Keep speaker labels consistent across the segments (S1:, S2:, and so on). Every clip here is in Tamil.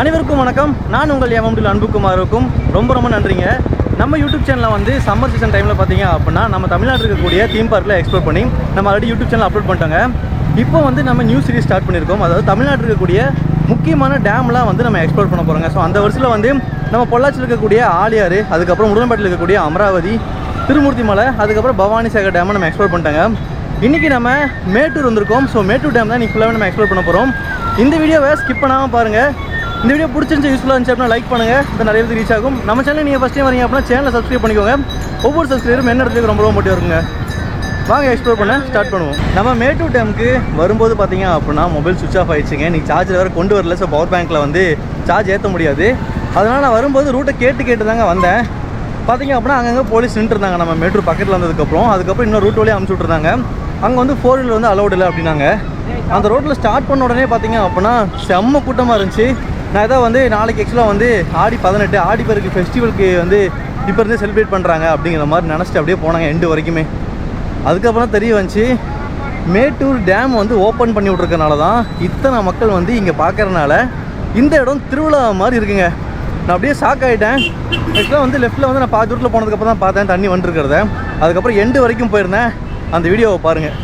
S1: அனைவருக்கும் வணக்கம். நான் உங்கள் எம்எம்டில் அன்புக்குமாருக்கும் ரொம்ப ரொம்ப நன்றிங்க. நம்ம யூடியூப் சேனலில் வந்து சம்மர் சீசன் டைமில் பார்த்தீங்க அப்படின்னா நம்ம தமிழ்நாட்டில் இருக்கக்கூடிய தீம் பார்க்கில் எக்ஸ்ப்ளோர் பண்ணி நம்ம ஆல்ரெடி யூடியூப் சேனல் அப்லோட் பண்ணிட்டோங்க. இப்போ வந்து நம்ம நியூ சீரிஸ் ஸ்டார்ட் பண்ணியிருக்கோம். அதாவது தமிழ்நாட்டில் இருக்கக்கூடிய முக்கியமான டேம்லாம் வந்து நம்ம எக்ஸ்ப்ளோர் பண்ண போகிறோங்க ஸோ அந்த வருஷத்தில் வந்து நம்ம பொள்ளாச்சியில் இருக்கக்கூடிய ஆலியாறு அதுக்கப்புறம் உடன்பேட்டில் இருக்கக்கூடிய அமராவதி திருமூர்த்தி மலை அதுக்கப்புறம் பவானி சாகர் டேமை நம்ம எக்ஸ்ப்ளோர் பண்ணிட்டாங்க. இன்றைக்கி நம்ம மேட்டூர் வந்திருக்கோம். ஸோ மேட்டூர் டேம் தான் இன்றைக்கி ஃபுல்லாகவே நம்ம எக்ஸ்ப்ளோர் பண்ண போகிறோம் இந்த வீடியோவை ஸ்கிப் பண்ணாமல் பாருங்கள் இந்த வீடியோ பிடிச்சிருந்து யூஸ்ஃபுல்லாக இருந்துச்சு அப்படின்னா லைக் பண்ணுங்கள் இது நிறைய பேருக்கு ரீச் ஆகும். நம்ம சேனல் நீங்கள் ஃபஸ்ட் டைம் வரீங்க அப்படின்னா சேனலை சப்ஸ்கிரைப் பண்ணிக்கோங்க. ஒவ்வொரு சப்ஸ்கிரைபரும் என்ன இடத்துக்கு ரொம்ப ரொம்ப மோட்டிவ் இருக்குங்க? வாங்க எக்ஸ்ப்ளோர் பண்ண ஸ்டார்ட் பண்ணுவோம். நம்ம மேட்டூர் டேமுக்கு வரும்போது பார்த்தீங்க அப்படின்னா மொபைல் சுவிச் ஆஃப் ஆயிடுச்சுங்க. நீங்கள் சார்ஜர் வேறு கொண்டு வரல. ஸோ பவர் பேங்க்கில் வந்து சார்ஜ் ஏற்ற முடியாது. அதனால் நான் வரும்போது ரூட்டை கேட்டு கேட்டு தாங்க வந்தேன். பார்த்தீங்க அப்படின்னா அங்கங்கே போலீஸ் நின்றுருந்தாங்க நம்ம மேட்டூர் பக்கத்தில் வந்ததுக்கப்புறம். அதுக்கப்புறம் இன்னொரு ரூட் வழியாக அமுச்சு அங்கே வந்து ஃபோர் வீலர் வந்து அலௌட் இல்லை அப்படின்னாங்க. அந்த ரோட்டில் ஸ்டார்ட் பண்ண உடனே பார்த்தீங்க அப்படின்னா செம்ம கூட்டமாக இருந்துச்சு. நான் இதை வந்து நாளைக்கு ஆக்சுவலாக வந்து ஆடி பதினெட்டு ஆடி பெருக்கு ஃபெஸ்டிவலுக்கு வந்து இப்போ இருந்தே செலிப்ரேட் பண்ணுறாங்க அப்படிங்கிற மாதிரி நினச்சிட்டு அப்படியே போனாங்க எண்டு வரைக்குமே. அதுக்கப்புறம் தெரிய வந்துச்சு மேட்டூர் டேம் வந்து ஓப்பன் பண்ணி விட்ருக்கனால தான் இத்தனை மக்கள் வந்து இங்கே பார்க்கறனால இந்த இடம் திருவிழா மாதிரி இருக்குங்க. நான் அப்படியே ஷாக் ஆகிட்டேன் ஆக்சுவலாக வந்து லெஃப்ட்டில் வந்து நான் பாதி தூரத்தில் போனதுக்கப்புறம் தான் பார்த்தேன் தண்ணி வந்துருக்கிறத. அதுக்கப்புறம் எண்டு வரைக்கும் போயிருந்தேன். அந்த வீடியோவை பாருங்கள்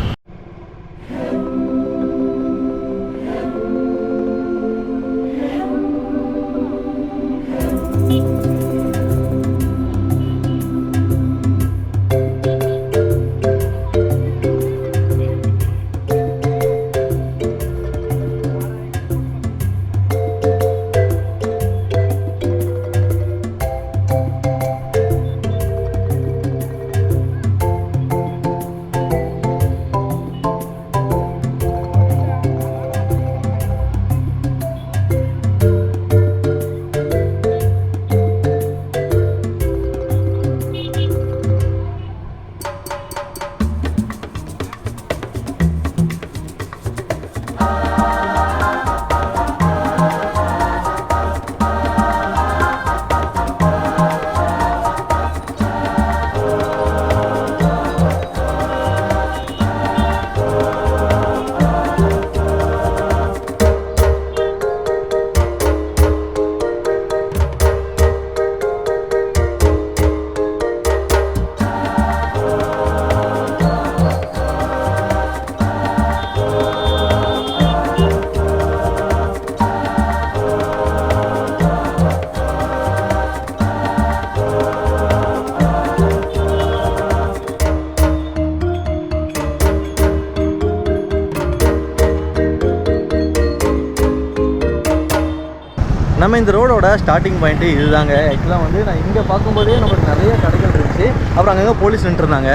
S1: நம்ம இந்த ரோடோட ஸ்டார்டிங் பாயிண்ட்டு இதுதாங்க. ஆக்சுவலாக வந்து நான் இங்கே பார்க்கும்போதே நமக்கு நிறைய கடைகள் இருந்துச்சு. அப்புறம் அங்கங்கே போலீஸ் நின்றுருந்தாங்க.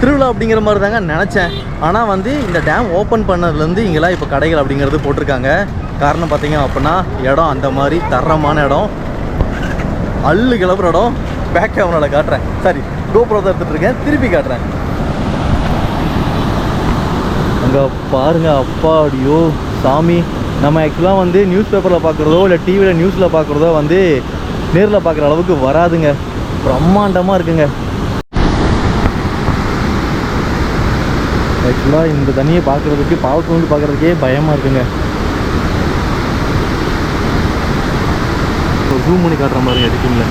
S1: திருவிழா அப்படிங்கிற மாதிரி தாங்க நினச்சேன். ஆனால் வந்து இந்த டேம் ஓப்பன் பண்ணதுலேருந்து இங்கெல்லாம் இப்போ கடைகள் அப்படிங்கிறது போட்டிருக்காங்க. காரணம் பார்த்தீங்க அப்படின்னா இடம் அந்த மாதிரி தரமான இடம். அள்ளு கிளப்புற இடம். பேக் கேமராவில் காட்டுறேன். சாரி கோபுரம் தான் எடுத்துகிட்டு இருக்கேன். திருப்பி காட்டுறேன். அங்கே பாருங்க அப்பாடியோ சாமி. நம்ம ஆக்சுவலாக வந்து நியூஸ் பேப்பரில் பார்க்குறதோ இல்லை டிவியில் நியூஸில் பார்க்குறதோ வந்து நேரில் பார்க்குற அளவுக்கு வராதுங்க. பிரம்மாண்டமாக இருக்குங்க. ஆக்சுவலாக இந்த தண்ணியை பார்க்குறதுக்கு பாவத்தூண்டு பார்க்குறதுக்கே பயமாக இருக்குங்க. ஜூம் பண்ணி காட்டுற மாதிரி இருக்குங்களே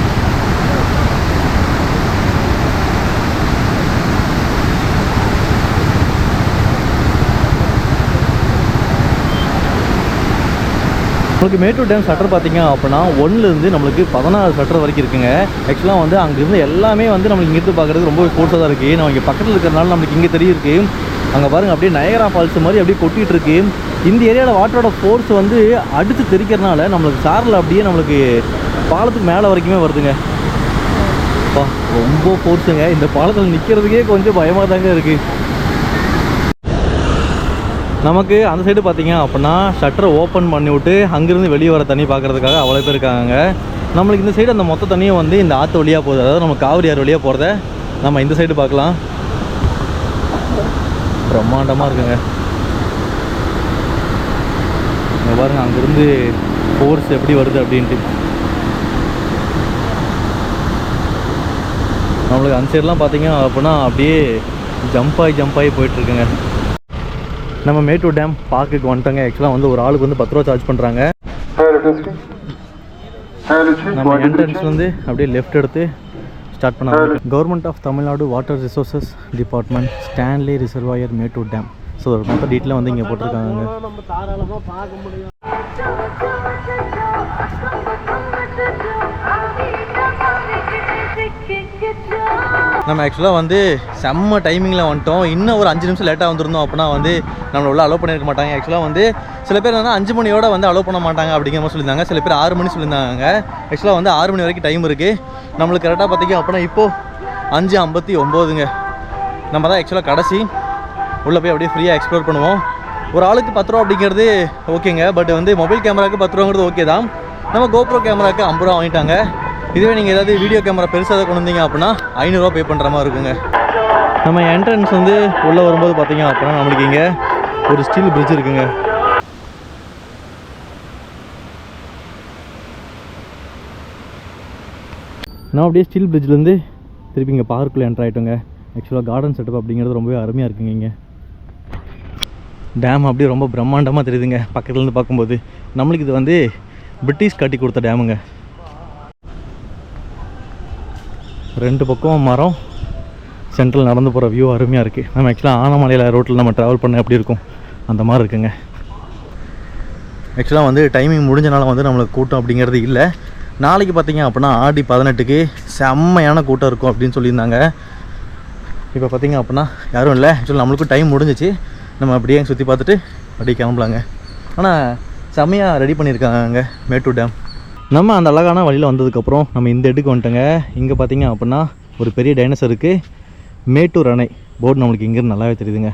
S1: நம்மளுக்கு மேட்டூர் டேம் ஷட்டர் பார்த்தீங்க அப்படின்னா ஒன்றுலேருந்து நம்மளுக்கு பதினாறு ஷட்டர் வரைக்கும் இருக்குங்க. ஆக்சுவலாக வந்து அங்கேருந்து எல்லாமே வந்து நம்மளுக்கு இங்கிருந்து பார்க்குறது ரொம்ப ஃபோர்ஸாக தான் இருக்குது நம்ம இங்கே பக்கத்தில் இருக்கிறனால நம்மளுக்கு இங்கே தெரியிருக்கு அங்கே பாருங்கள் அப்படியே நயகரா ஃபால்ஸ் மாதிரி அப்படியே கொட்டிகிட்டு இருக்கு. இந்த ஏரியாவில் வாட்டரோட ஃபோர்ஸ் வந்து அடித்து தெரிக்கிறனால நம்மளுக்கு சாரில் அப்படியே நம்மளுக்கு பாலத்துக்கு மேலே வரைக்குமே வருதுங்க. அப்பா ரொம்ப ஃபோர்ஸுங்க இந்த பாலத்தில் நிற்கிறதுக்கே கொஞ்சம் பயமாக தாங்க இருக்குது நமக்கு அந்த சைடு பார்த்தீங்க அப்படின்னா ஷட்டரை ஓப்பன் பண்ணிவிட்டு அங்கேருந்து வெளியே வர தண்ணி பார்க்குறதுக்காக அவ்வளோ பேர் இருக்காங்க நம்மளுக்கு இந்த சைடு அந்த மொத்த தண்ணியும் வந்து இந்த ஆற்று வழியாக போகுது. அதாவது நம்ம காவிரி ஆறு வழியாக போகிறத நம்ம இந்த சைடு பார்க்கலாம். பிரம்மாண்டமாக இருக்குங்க. இங்கே பாருங்க அங்கேருந்து ஃபோர்ஸ் எப்படி வருது அப்படின்ட்டு. நம்மளுக்கு அந்த சைடெலாம் பார்த்தீங்க அப்படின்னா அப்படியே ஜம்ப் ஆகி ஜம்ப் ஆகி போயிட்டுருக்குங்க நம்ம மேட்டூர் டேம் பார்க்குக்கு வந்துட்டோங்க. ஆக்சுவலாக வந்து ஒரு ஆளுக்கு வந்து பத்து ரூபா சார்ஜ் பண்ணுறாங்க நம்ம என்ட்ரன்ஸ்லேருந்து அப்படியே லெஃப்ட் எடுத்து ஸ்டார்ட் பண்ண government of Tamil Nadu water resources department Stanley reservoir Mettur dam so ஒரு மொத்த டீட்டெயிலாக வந்து இங்கே போட்டிருக்காங்க.
S2: நம்ம தாராளமா பார்க்க முடியும்.
S1: நம்ம ஆக்சுவலாக வந்து செம்ம டைமிங்கில் வந்துட்டோம். இன்னும் ஒரு அஞ்சு நிமிஷம் லேட்டாக வந்திருந்தோம் அப்படின்னா வந்து நம்மளை உள்ள அலோவ் பண்ணியிருக்க மாட்டாங்க. ஆக்சுவலாக வந்து சில பேர் வந்து அஞ்சு மணியோட வந்து அலோவ் பண்ண மாட்டாங்க அப்படிங்கிற மாதிரி சொல்லியிருந்தாங்க. சில பேர் ஆறு மணி சொல்லியிருந்தாங்க. ஆக்சுவலாக வந்து ஆறு மணி வரைக்கும் டைம் இருக்குது நம்மளுக்கு கரெக்டாக பார்த்தீங்க அப்படின்னா இப்போது அஞ்சு ஐம்பத்தி ஒம்போதுங்க. நம்ம தான் ஆக்சுவலாக கடைசி. உள்ளே போய் அப்படியே ஃப்ரீயாக எக்ஸ்ப்ளோர் பண்ணுவோம். ஒரு ஆளுக்கு பத்து ரூபா அப்படிங்கிறது ஓகேங்க பட் வந்து மொபைல் கேமராவுக்கு பத்து ரூபாங்கிறது ஓகே தான். நம்ம கோப்ரோ கேமராவுக்கு ஐம்பது ரூபா வாங்கிட்டாங்க. இதுவே நீங்கள் ஏதாவது வீடியோ கேமரா பெருசாக கொண்டு வந்தீங்க அப்படின்னா ஐநூறுரூவா பே பண்ணுற மாதிரி இருக்குங்க. நம்ம என்ட்ரன்ஸ் வந்து உள்ளே வரும்போது பார்த்தீங்க அப்படின்னா நம்மளுக்கு இங்கே ஒரு ஸ்டீல் பிரிட்ஜ் இருக்குங்க. நான் அப்படியே ஸ்டீல் பிரிட்ஜ்லேருந்து திருப்பி இங்கே பார்க்குள்ளே என்ட்ரு ஆகிட்டோங்க ஆக்சுவலாக கார்டன் செட்டப் அப்படிங்கிறது ரொம்பவே அருமையாக இருக்குங்க இங்கே. டேம் அப்படியே ரொம்ப பிரம்மாண்டமாக தெரியுதுங்க. பக்கத்துலேருந்து பார்க்கும்போது. நம்மளுக்கு இது வந்து பிரிட்டிஷ் கட்டி கொடுத்த டேமுங்க ரெண்டு பக்கம் மரம் சென்ட்ரல் நடந்து போகிற வியூ அருமையாக இருக்குது நம்ம ஆக்சுவலாக ஆனமலையில் ரோட்டில் நம்ம ட்ராவல் பண்ண எப்படி இருக்கும்? அந்த மாதிரி இருக்குங்க. ஆக்சுவலாக வந்து டைமிங் முடிஞ்சனால வந்து நம்மளுக்கு கூட்டம் அப்படிங்கிறது இல்லை. நாளைக்கு பார்த்தீங்க அப்படின்னா ஆடி பதினெட்டுக்கு செம்மையான கூட்டம் இருக்கும் அப்படின்னு சொல்லியிருந்தாங்க. இப்போ பார்த்தீங்க அப்படின்னா யாரும் இல்லை. ஆக்சுவலாக நம்மளுக்கும் டைம் முடிஞ்சிச்சு. நம்ம அப்படியே சுற்றி பார்த்துட்டு அப்படியே கிளம்பலாங்க. ஆனால் செம்மையாக ரெடி பண்ணியிருக்காங்க மேட்டூர் டேம் நம்ம அந்த அழகான வழியில் வந்ததுக்கப்புறம் நம்ம இந்த இடத்துக்கு வந்துட்டோங்க. இங்கே பார்த்தீங்க அப்படின்னா ஒரு பெரிய டைனோசர் இருக்குது மேட்டூர் அணை. போர்டு நம்மளுக்கு இங்கேருந்து நல்லாவே தெரியுதுங்க.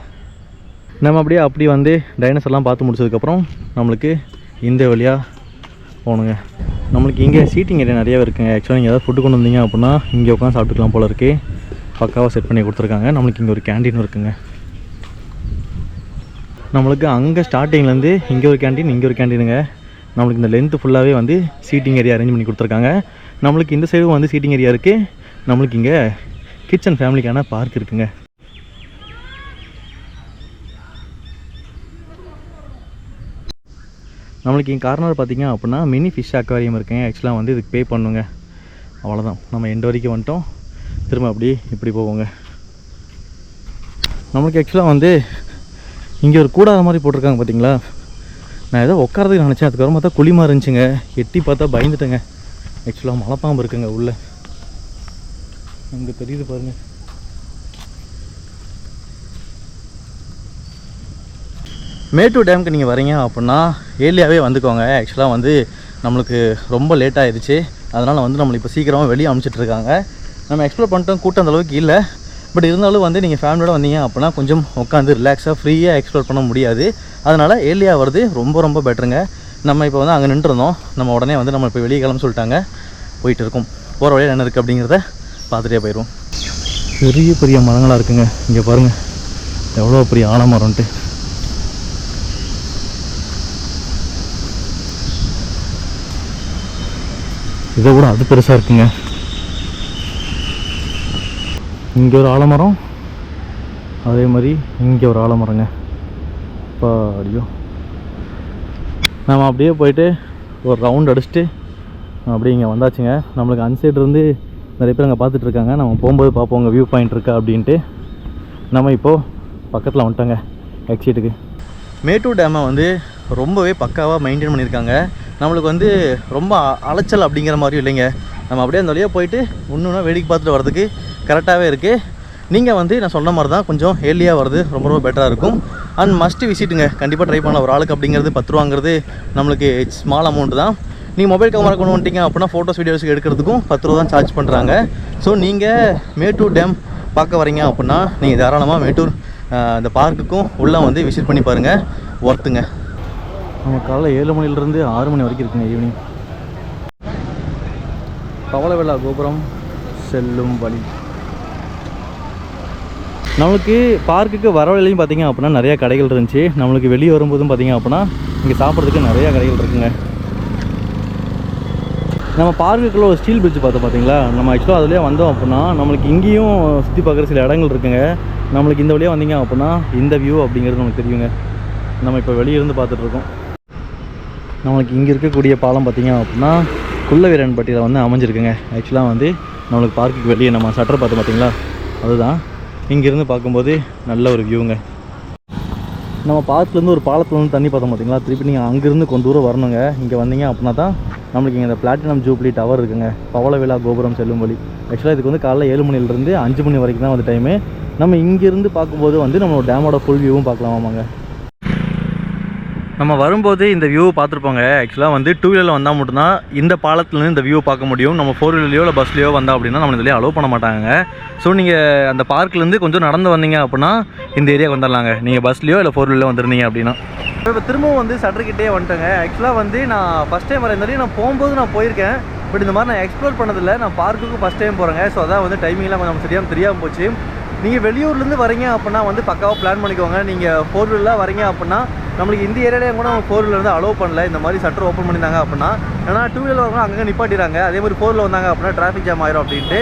S1: நம்ம அப்படியே அப்படி வந்து டைனோசர்லாம் பார்த்து முடிச்சதுக்கப்புறம் நம்மளுக்கு இந்த வழியாக போகணுங்க. நம்மளுக்கு இங்கே சீட்டிங் ஏரியா நிறைய இருக்குங்க. ஆக்சுவலாக நீங்கள் ஏதாவது ஃபுட்டு கொண்டு வந்தீங்க அப்படின்னா இங்கே உட்காந்து சாப்பிட்டுக்கலாம் போல இருக்கு. பக்காவாக செட் பண்ணி கொடுத்துருக்காங்க. நம்மளுக்கு இங்கே ஒரு கேண்டீன் இருக்குங்க. நம்மளுக்கு அங்கே ஸ்டார்டிங்லேருந்து இங்கே ஒரு கேண்டீன் இங்கே ஒரு கேண்டீனுங்க நம்மளுக்கு இந்த லென்த்து ஃபுல்லாகவே வந்து சீட்டிங் ஏரியா அரேஞ்ச் பண்ணி கொடுத்துருக்காங்க. நம்மளுக்கு இந்த சைடும் வந்து சீட்டிங் ஏரியா இருக்குது நம்மளுக்கு இங்கே கிச்சன் ஃபேமிலிக்கான பார்க் இருக்குங்க. நம்மளுக்கு இங்கே கார்னர் பார்த்தீங்க அப்படின்னா மினி ஃபிஷ் அக்வாரியம் இருக்குங்க ஆக்சுவலாக வந்து இதுக்கு பே பண்ணுங்க. அவ்வளோதான் நம்ம எண்டு வரைக்கும் வந்துட்டோம். திரும்ப அப்படியே இப்படி போவோங்க நம்மளுக்கு ஆக்சுவலாக வந்து இங்கே ஒரு கூடாத மாதிரி போட்டிருக்காங்க பார்த்தீங்களா நான் ஏதோ உட்காரதுக்கு நினச்சேன். அதுக்கப்புறம் பார்த்தா குழிமா இருந்துச்சுங்க. எட்டி பார்த்தா பயந்துட்டேங்க. ஆக்சுவலாக மலைப்பாம்பு இருக்குங்க உள்ளே. அங்கே தெரியுது பாருங்கள் மேட்டூர் டேமுக்கு நீங்கள் வரீங்க அப்படின்னா ஏர்லியாகவே வந்துக்கோங்க. ஆக்சுவலாக வந்து நம்மளுக்கு ரொம்ப லேட் ஆயிடுச்சு. அதனால் வந்து நம்மளை இப்போ சீக்கிரமாக வெளியே அனுப்பிச்சிட்டு இருக்காங்க. நம்ம எக்ஸ்ப்ளோர் பண்ணிட்டோம். கூட்டம் அந்தளவுக்கு இல்லை. பட் இருந்தாலும் வந்து நீங்கள் ஃபேமிலியோட வந்தீங்க அப்படின்னா கொஞ்சம் உட்காந்து ரிலாக்ஸாக ஃப்ரீயாக எக்ஸ்ப்ளோர் பண்ண முடியாது. அதனால் ஏர்லியாக வருது ரொம்ப ரொம்ப பெட்டருங்க நம்ம இப்போ வந்து அங்கே நின்றுருந்தோம். நம்ம உடனே வந்து நம்ம இப்போ வெளியே கிளம்பு சொல்லிட்டாங்க. போயிட்டு இருக்கோம் போகிற வழியில் என்ன இருக்குது அப்படிங்கிறத பார்த்துட்டே போயிடுவோம். பெரிய பெரிய மரங்களாக இருக்குங்க. இங்கே பாருங்கள் எவ்வளோ பெரிய ஆலமரம்ன்ட்டு. இதை விட அது பெருசாக இருக்குங்க. இங்கே ஒரு ஆலமரம். அதே மாதிரி இங்கே ஒரு ஆலமரங்க. இப்போ அடியோ. நம்ம அப்படியே போயிட்டு ஒரு ரவுண்ட் அடிச்சுட்டு அப்படியே இங்கே வந்தாச்சுங்க. நம்மளுக்கு அன்சைட் இருந்து நிறைய பேர் அங்கே பார்த்துட்டு இருக்காங்க. நம்ம போகும்போது பார்ப்போம் அங்கே வியூ பாயிண்ட் இருக்கா அப்படின்ட்டு. நம்ம இப்போது பக்கத்தில் வந்துட்டோங்க எக்ஸிட்டுக்கு மேட்டூர் டேமை வந்து ரொம்பவே பக்காவாக மெயின்டைன் பண்ணியிருக்காங்க. நம்மளுக்கு வந்து ரொம்ப அலைச்சல் அப்படிங்கிற மாதிரியும் இல்லைங்க. நம்ம அப்படியே அந்த வழியாக போயிட்டு ஒன்று வேடிக்கை பார்த்துட்டு வரதுக்கு கரெக்டாகவே இருக்குது நீங்கள் வந்து நான் சொன்ன மாதிரி தான் கொஞ்சம் ஏர்லியாக வர்றது ரொம்ப ரொம்ப பெட்டராக இருக்கும். அண்ட் மஸ்ட் விசிட்டுங்க கண்டிப்பாக ட்ரை பண்ணலாம். ஒரு ஆளுக்கு அப்படிங்கிறது பத்து ரூபாங்கிறது நம்மளுக்கு ஸ்மால் அமௌண்ட் தான். நீங்கள் மொபைல் கேமரா கொண்டு வந்துட்டீங்க அப்படின்னா ஃபோட்டோஸ் வீடியோஸ் எடுக்கிறதுக்கும் பத்து ரூபா தான் சார்ஜ் பண்ணுறாங்க ஸோ நீங்கள் மேட்டூர் டேம் பார்க்க வரீங்க அப்படின்னா நீங்கள் தாராளமாக மேட்டூர் இந்த பார்க்குக்கும் உள்ளே வந்து விசிட் பண்ணி பாருங்கள் ஒர்த்துங்க நம்ம காலைல ஏழு மணிலேருந்து ஆறு மணி வரைக்கும் இருக்குங்க ஈவினிங் பவளவெள்ளா கோபுரம் செல்லும் வழி. நம்மளுக்கு பார்க்குக்கு வர வழியிலையும் பார்த்திங்க அப்படின்னா நிறையா கடைகள் இருந்துச்சு. நம்மளுக்கு வெளியே வரும்போதும் பார்த்திங்க அப்படின்னா இங்கே சாப்பிட்றதுக்கு நிறையா கடைகள் இருக்குங்க. நம்ம பார்க்குக்குள்ள ஒரு ஸ்டீல் பிரிட்ஜ் பார்த்தோம் பார்த்தீங்களா? நம்ம ஆக்சுவலாக அதுலேயே வந்தோம் அப்படின்னா நம்மளுக்கு இங்கேயும் சுற்றி பார்க்குற சில இடங்கள் இருக்குங்க. நம்மளுக்கு இந்த வழியாக வந்தீங்க அப்படின்னா இந்த வியூ அப்படிங்கிறது நமக்கு தெரியுங்க. நம்ம இப்போ வெளியே இருந்து நம்மளுக்கு இங்கே இருக்கக்கூடிய பாலம் பார்த்திங்க அப்படின்னா குள்ளவீரன்பட்டியில் வந்து அமைஞ்சிருக்குங்க. ஆக்சுவலாக வந்து நம்மளுக்கு பார்க்குக்கு வெளியே நம்ம சட்டர் பார்த்தோம் பார்த்தீங்களா? அதுதான். இங்கேருந்து பார்க்கும்போது நல்ல ஒரு வியூங்க நம்ம பாலத்துலேருந்து ஒரு பாலத்தில் வந்து தண்ணி பார்த்தோம் பார்த்தீங்களா? திருப்பி நீங்கள் அங்கேருந்து கொஞ்சம் தூரம் வரணுங்க. இங்கே வந்தீங்க அப்படின்னா தான் நம்மளுக்கு இங்கே இந்த பிளாட்டினம் ஜூப்ளி டவர் இருக்குங்க. பவள விழா கோபுரம் செல்லும் வழி. ஆக்சுவலாக இதுக்கு வந்து காலைல ஏழு மணிலேருந்து அஞ்சு மணி வரைக்கும் தான் வந்து டைமு நம்ம இங்கேருந்து பார்க்கும்போது வந்து நம்மளோட டேமோட ஃபுல் வியூவும் பார்க்கலாமாங்க நம்ம வரும்போது இந்த வியூவை பார்த்துருப்போங்க. ஆக்சுவலாக வந்து டூ வீலரில் வந்தால் மட்டும்தான் இந்த பாலத்துலேருந்து இந்த வியூ பார்க்க முடியும். நம்ம ஃபோர் வீலர்லையோ இல்லை பஸ்லையோ வந்தால் அப்படின்னா நம்ம இதுலேயே அலோவ் பண்ண மாட்டாங்க ஸோ நீங்கள் அந்த பார்க்லேருந்து கொஞ்சம் நடந்து வந்தீங்க அப்படின்னா இந்த ஏரியாவுக்கு வந்துடலாங்க நீங்கள் பஸ்லையோ இல்லை ஃபோர் வீலர்லையோ வந்துருந்தீங்க அப்படின்னா. இப்போ திரும்பவும் வந்து சட்டர்கிட்டே வந்துட்டேங்க. ஆக்சுவலாக வந்து நான் ஃபஸ்ட் டைம் வரேன் இந்த நான் போகும்போது நான் போயிருக்கேன். பட் இந்த மாதிரி நான் எக்ஸ்ப்ளோர் பண்ணதில்லை. நான் பார்க்குக்கு ஃபஸ்ட் டைம் போகிறேங்க ஸோ அதான் வந்து டைமிங்லாம் கொஞ்சம் சரியாக தெரியாமல் போச்சு. நீங்கள் வெளியூர்லேருந்து வரீங்க அப்படின்னா வந்து பக்காவாக பிளான் பண்ணிக்கோங்க. நீங்கள் ஃபோர் வீலரில் வரீங்க அப்படின்னா நம்மளுக்கு இந்த ஏரியாலே கூட நம்ம ஃபோர் வீலர் வந்து அலோவ் பண்ணல. இந்த மாதிரி சட்டர் ஓப்பன் பண்ணியிருந்தாங்க அப்படின்னா ஏன்னா டூ வீலர் வரவங்க அங்கங்கே நிப்பாட்டிடுறாங்க. அதே மாதிரி ஃபோரில் வந்தாங்க அப்படின்னா டிராஃபிக் ஜாம் ஆயிரும் அப்படின்ட்டு.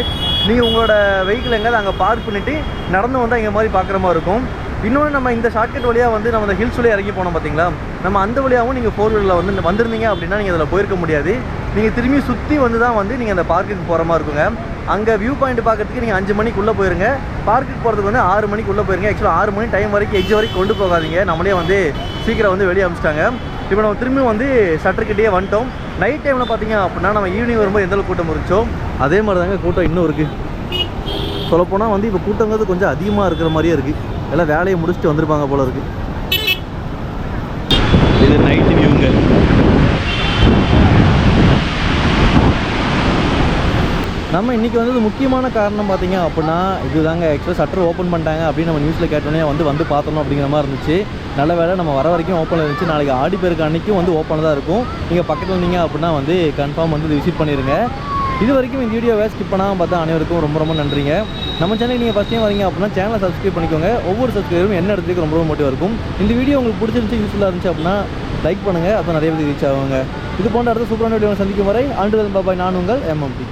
S1: நீங்கள் உங்களோட வெஹிக்கிள் எங்கேயாவது அங்கே பார்க் பண்ணிவிட்டு நடந்து வந்தால் இங்கே மாதிரி பார்க்குற மாதிரி இருக்கும். இன்னொன்று நம்ம இந்த ஷார்ட்கட் வழியாக வந்து நம்ம அந்த ஹில்ஸ் வழியாக இறங்கி போனோம் பார்த்தீங்களா நம்ம அந்த வழியாகவும் நீங்கள் ஃபோர் வீலரில் வந்து வந்திருந்தீங்க அப்படின்னா நீங்கள் அதில் போயிருக்க முடியாது. நீங்கள் திரும்பி சுற்றி வந்து தான் வந்து நீங்கள் அந்த பார்க்குக்கு போகிற மாதிரி இருக்குங்க. அங்கே வியூ பாயிண்ட் பார்க்குறதுக்கு நீங்கள் அஞ்சு மணிக்குள்ளே போயிருங்க. பார்க்குக்கு போகிறதுக்கு வந்து ஆறு மணிக்குள்ளே போயிருங்க. ஆக்சுவலாக ஆறு மணி டைம் வரைக்கும் எஜ் வரைக்கும் கொண்டு போகாதீங்க. நம்மளே வந்து சீக்கிரம் வந்து வெளியே அமிச்சிட்டாங்க. இப்போ நம்ம திரும்பி வந்து சட்டர்கிட்டே வந்துட்டோம். நைட் டைமில் பார்த்தீங்க அப்படின்னா நம்ம ஈவினிங் வரும்போது எந்த கூட்டம் இருந்துச்சோ அதே மாதிரி தாங்க கூட்டம் இன்னும் இருக்குது சொல்லப்போனால் வந்து இப்போ கூட்டங்கிறது கொஞ்சம் அதிகமாக இருக்கிற மாதிரியே இருக்குது எல்லாம் வேலையை முடிச்சுட்டு வந்திருப்பாங்க போல இருக்கு. இது நைட்டு வியூங்க நம்ம இன்றைக்கி வந்தது முக்கியமான காரணம் பார்த்தீங்க அப்படின்னா இதுதாங்க. ஆக்சுவலாக சட்டர் ஓப்பன் பண்ணிட்டாங்க அப்படின்னு நம்ம நியூஸில் கேட்டோன்னே வந்து வந்து பார்த்தோம் அப்படிங்கிற மாதிரி இருந்துச்சு. நல்ல வேலை நம்ம வர வரைக்கும் ஓப்பனில் இருந்துச்சு. நாளைக்கு ஆடி பேருக்கு அன்றைக்கும் வந்து ஓப்பனில் தான் இருக்கும். நீங்கள் பக்கத்தில் இருந்தீங்க அப்படின்னா வந்து கன்ஃபார்ம் வந்து விசிட் பண்ணிடுங்க இது வரைக்கும் இந்த வீடியோவை ஸ்கிப் பண்ணாமல் பார்த்தா அனைவருக்கும் ரொம்ப ரொம்ப நன்றிங்க. நம்ம சேனல் நீங்கள் ஃபஸ்ட் டைம் வரீங்க அப்படின்னா சேனலை சப்ஸ்கிரைப் பண்ணிக்கோங்க. ஒவ்வொரு சப்ஸ்கிரைபரும் என்ன இடத்துக்கு ரொம்ப ரொம்ப மோட்டிவாக இருக்கும். இந்த வீடியோ உங்களுக்கு பிடிச்சிருந்துச்சு யூஸ்ஃபுல்லாக இருந்துச்சு அப்படின்னா லைக் பண்ணுங்கள் அப்போ நிறைய பேர் ரீச் ஆகுங்க இது போன்ற அடுத்த சூப்பரான வீடியோ சந்திக்கும் வரை ஆண்டு பாபாய் நான் உங்கள் எம்எம்பி